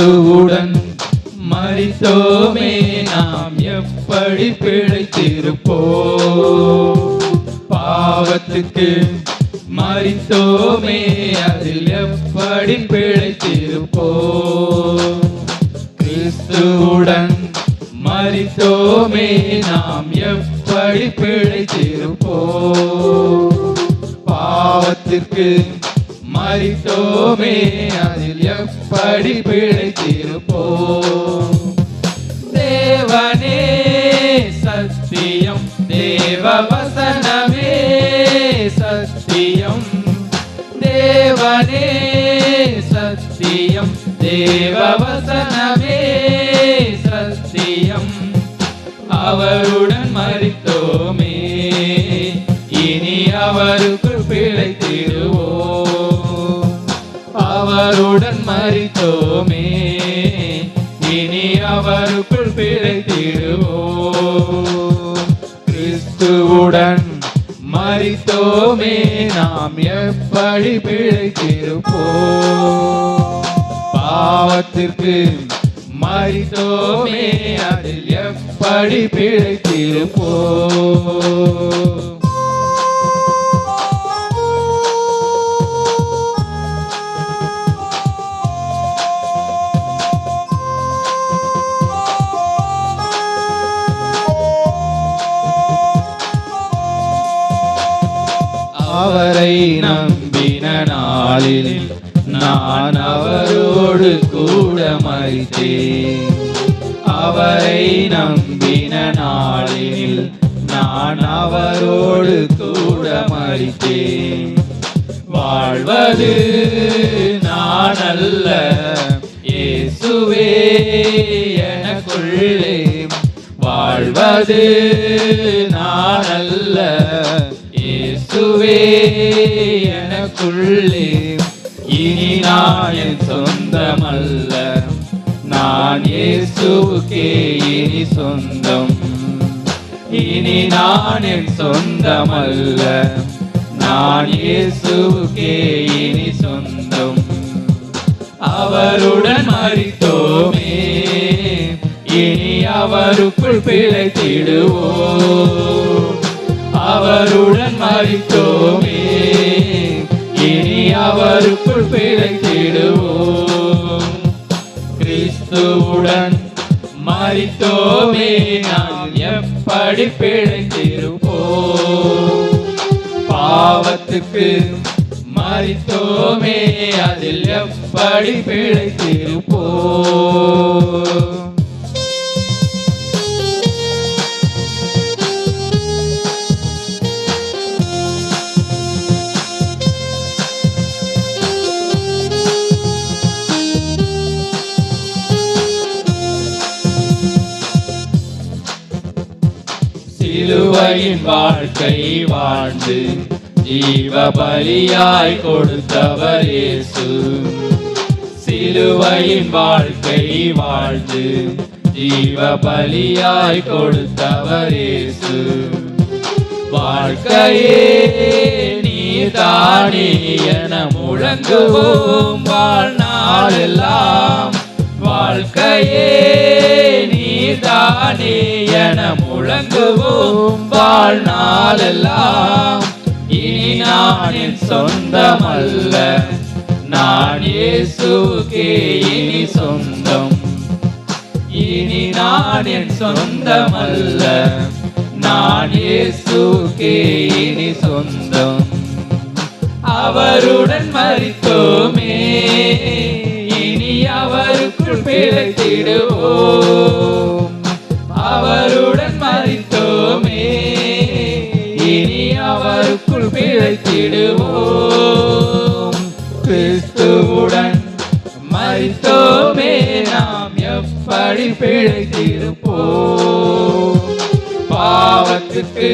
கிறிஸ்துவுடன் மறித்தோமே நாம் எப்படி பிழைத்திருப்போ பாவத்துக்கு மறித்தோமே அதில் எப்படி பிழைத்திருப்போ கிறிஸ்துவுடன் மறித்தோமே நாம் எப்படி பிழைத்திருப்போ பாவத்திற்கு மறித்தோமே அதில் எப்படி பிழைத்திருப்போம்? தேவனே சத்தியம் தேவ வசனமே சத்தியம். தேவனே சத்தியம் தேவ வசனமே சத்தியம். அவருடன் மறித்தோமே இனி அவருக்கு பிழைத்து அவருடன் மறித்தோமே. இனி அவருக்குள் பிழைத்திடுவோம். கிறிஸ்துவுடன் மறித்தோமே. நாம் எப்படி பிழைத்திருப்போம்? பாவத்திற்கு மறித்தோமே. அதில் எப்படி பிழைத்திருப்போம்? அவரை நம்பின நாளில் நான் அவரோடு கூட மறித்தேன். அவரை நம்பின நாளில் நான் அவரோடு கூட மறித்தேன். வாழ்வது நான் அல்ல இயேசுவே எனக்குள்ளே. வாழ்வது நான் அல்ல இயேசுவே எனக்குள்ளே. இனி நான் என் சொந்தமல்ல நான் இயேசுவுக்கே இனி சொந்தம். இனி நான் என் சொந்தமல்ல நான் இயேசுவுக்கே இனி சொந்தம். அவருடன் மறித்தோமே இனி அவருக்குள் பிழைத்திடுவோம். அவருடன் மறித்தோமே. இனி அவருக்குள் பிழைத்திடுவோம். கிறிஸ்துவுடன் மறித்தோமே நாம் எப்படி பிழைத்திருப்போம்? பாவத்துக்கு மறித்தோமே அதில் எப்படி பிழைத்திருப்போம்? சிலுவையின் வாழ்க்கை வாழ்ந்து ஜீவ பலியாய் கொடுத்தவர் இயேசு. சிலுவையின் வாழ்க்கை வாழ்ந்து ஜீவ பலியாய் கொடுத்தவர் இயேசு. வாழ்க்கையே நீதானே என முழங்குவோம் வாழ்நாளெல்லாம் வாழ்க்கையே தானே என முழங்குவோம் வாழ்நாளெல்லாம். இனி நானின் சொந்தமல்ல. நான் இயேசுக்கே இனி சொந்தம். இனி நான் என் சொந்தமல்ல. நான் இயேசுக்கே இனி சொந்தம். அவருடன் மறித்தோமே இனி அவருக்குள் பிழைத்திடுவோம். அவருக்குள் பிழைத்திடுவோம். கிறிஸ்துவுடன் மறித்தோமே நாம் எப்படி பிழைத்திருப்போம்? பாவத்துக்கு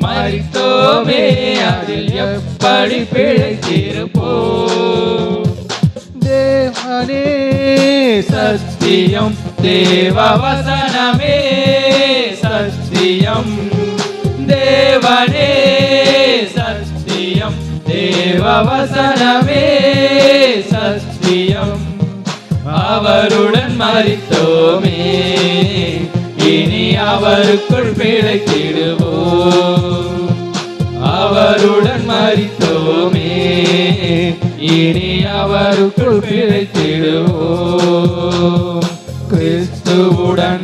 மறித்தோமே அதில் எப்படி பிழைத்திருப்போம்? தேவனே சத்தியம் தேவ வசனமே சத்தியம். தேவனே சத்தியம் சத்தியம் அவருடன் மறித்தோமே இனி அவருக்குள் பிழைத்திடுவோம். அவருடன் மறித்தோமே இனி அவருக்குள் பிழைத்திடுவோம். கிறிஸ்துவுடன்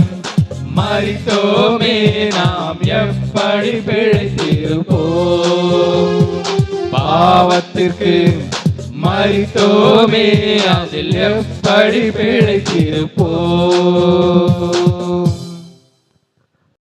மறித்தோமே நாம் எப்படி பிழைத்திருப்போம்? பாவத்திற்கு மறித்தோமே அதில் எப்படி பிழைத்திருப்போம்?